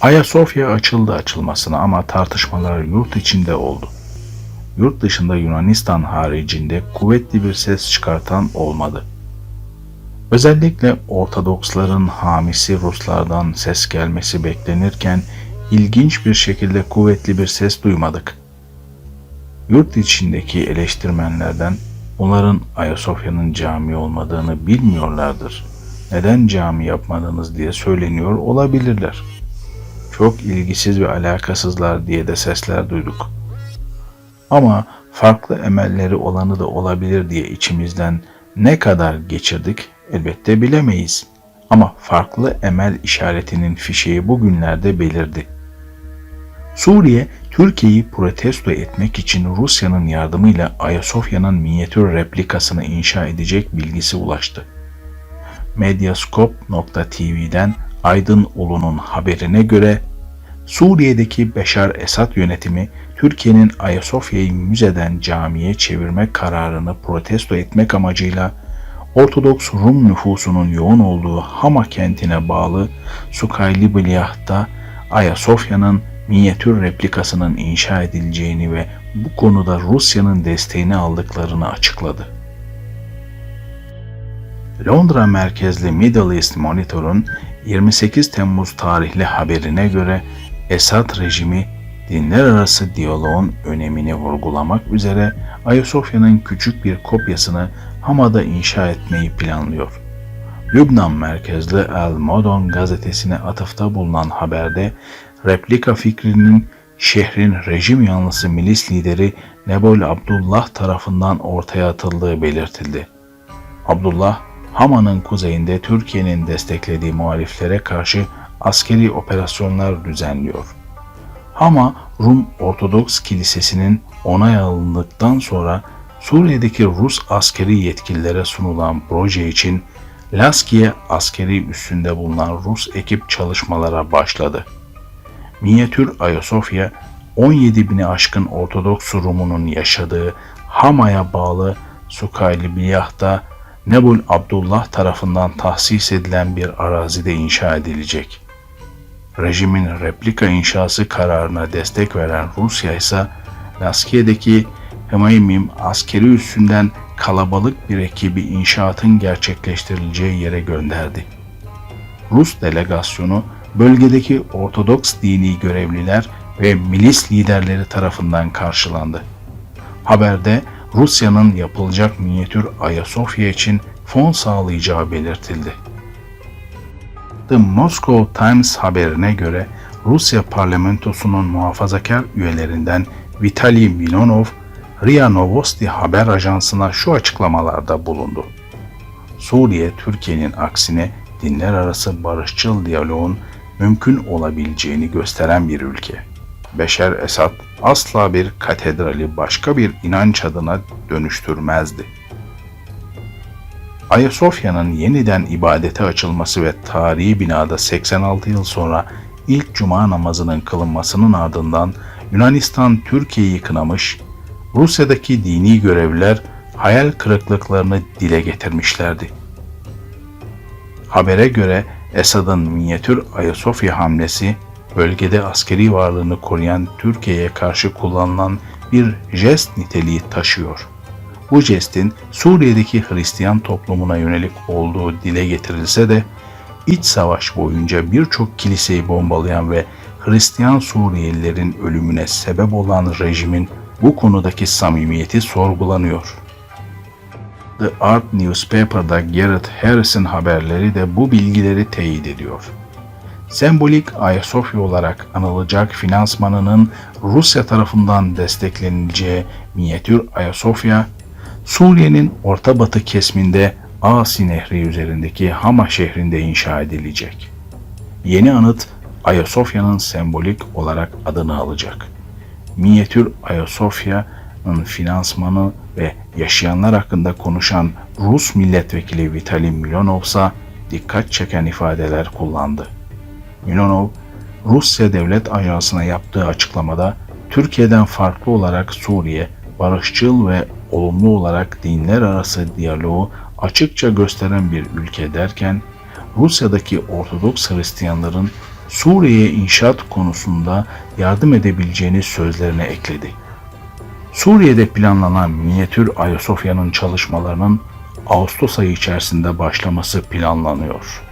Ayasofya açıldı açılmasına ama tartışmalar yurt içinde oldu. Yurt dışında Yunanistan haricinde kuvvetli bir ses çıkartan olmadı. Özellikle Ortodoksların hamisi Ruslardan ses gelmesi beklenirken ilginç bir şekilde kuvvetli bir ses duymadık. Yurt içindeki eleştirmenlerden onların Ayasofya'nın cami olmadığını bilmiyorlardır. Neden cami yapmadınız diye söyleniyor olabilirler. Çok ilgisiz ve alakasızlar diye de sesler duyduk. Ama farklı emelleri olanı da olabilir diye içimizden ne kadar geçirdik elbette bilemeyiz. Ama farklı emel işaretinin fişeği bugünlerde belirdi. Suriye, Türkiye'yi protesto etmek için Rusya'nın yardımıyla Ayasofya'nın minyatür replikasını inşa edecek bilgisi ulaştı. Medyascope.tv'den Aydın Ulu'nun haberine göre Suriye'deki Beşar Esad yönetimi Türkiye'nin Ayasofya'yı müzeden camiye çevirme kararını protesto etmek amacıyla Ortodoks Rum nüfusunun yoğun olduğu Hama kentine bağlı Sukayli Bilyah'ta Ayasofya'nın minyatür replikasının inşa edileceğini ve bu konuda Rusya'nın desteğini aldıklarını açıkladı. Londra merkezli Middle East Monitor'un 28 Temmuz tarihli haberine göre Esad rejimi dinler arası diyaloğun önemini vurgulamak üzere Ayasofya'nın küçük bir kopyasını Hama'da inşa etmeyi planlıyor. Lübnan merkezli El Modon gazetesine atıfta bulunan haberde replika fikrinin şehrin rejim yanlısı milis lideri Nebol Abdullah tarafından ortaya atıldığı belirtildi. Abdullah, Hama'nın kuzeyinde Türkiye'nin desteklediği muhaliflere karşı askeri operasyonlar düzenliyor. Hama, Rum Ortodoks Kilisesi'nin onay alındıktan sonra Suriye'deki Rus askeri yetkililere sunulan proje için Laskiye askeri üssünde bulunan Rus ekip çalışmalara başladı. Minyatür Ayasofya 17 bini aşkın Ortodoks Rumunun yaşadığı Hama'ya bağlı Sukayli Biyah'ta Nebul Abdullah tarafından tahsis edilen bir arazide inşa edilecek. Rejimin replika inşası kararına destek veren Rusya ise Laskiye'deki Hemaymim askeri üssünden kalabalık bir ekibi inşaatın gerçekleştirileceği yere gönderdi. Rus delegasyonu bölgedeki Ortodoks dini görevliler ve milis liderleri tarafından karşılandı. Haberde Rusya'nın yapılacak minyatür Ayasofya için fon sağlayacağı belirtildi. The Moscow Times haberine göre Rusya parlamentosunun muhafazakar üyelerinden Vitali Milonov, RIA Novosti haber ajansına şu açıklamalarda bulundu. Suriye, Türkiye'nin aksine dinler arası barışçıl diyaloğun mümkün olabileceğini gösteren bir ülke. Beşer Esad asla bir katedrali başka bir inanç adına dönüştürmezdi. Ayasofya'nın yeniden ibadete açılması ve tarihi binada 86 yıl sonra ilk cuma namazının kılınmasının ardından Yunanistan Türkiye'yi kınamış, Rusya'daki dini görevliler hayal kırıklıklarını dile getirmişlerdi. Habere göre Esad'ın minyatür Ayasofya hamlesi bölgede askeri varlığını koruyan Türkiye'ye karşı kullanılan bir jest niteliği taşıyor. Bu jestin Suriye'deki Hristiyan toplumuna yönelik olduğu dile getirilse de iç savaş boyunca birçok kiliseyi bombalayan ve Hristiyan Suriyelilerin ölümüne sebep olan rejimin bu konudaki samimiyeti sorgulanıyor. The Art Newspaper'da Garrett Harrison haberleri de bu bilgileri teyit ediyor. Sembolik Ayasofya olarak anılacak finansmanının Rusya tarafından desteklenileceği minyatür Ayasofya, Suriye'nin Orta Batı kesiminde Asi Nehri üzerindeki Hama şehrinde inşa edilecek. Yeni anıt Ayasofya'nın sembolik olarak adını alacak. Minyatür Ayasofya'nın finansmanı ve yaşayanlar hakkında konuşan Rus milletvekili Vitali Milonov ise dikkat çeken ifadeler kullandı. Milonov, Rusya Devlet Ajansı'na yaptığı açıklamada Türkiye'den farklı olarak Suriye, barışçıl ve olumlu olarak dinler arası diyaloğu açıkça gösteren bir ülke derken, Rusya'daki Ortodoks Hristiyanların Suriye'ye inşaat konusunda yardım edebileceğini sözlerine ekledi. Suriye'de planlanan minyatür Ayasofya'nın çalışmalarının Ağustos ayı içerisinde başlaması planlanıyor.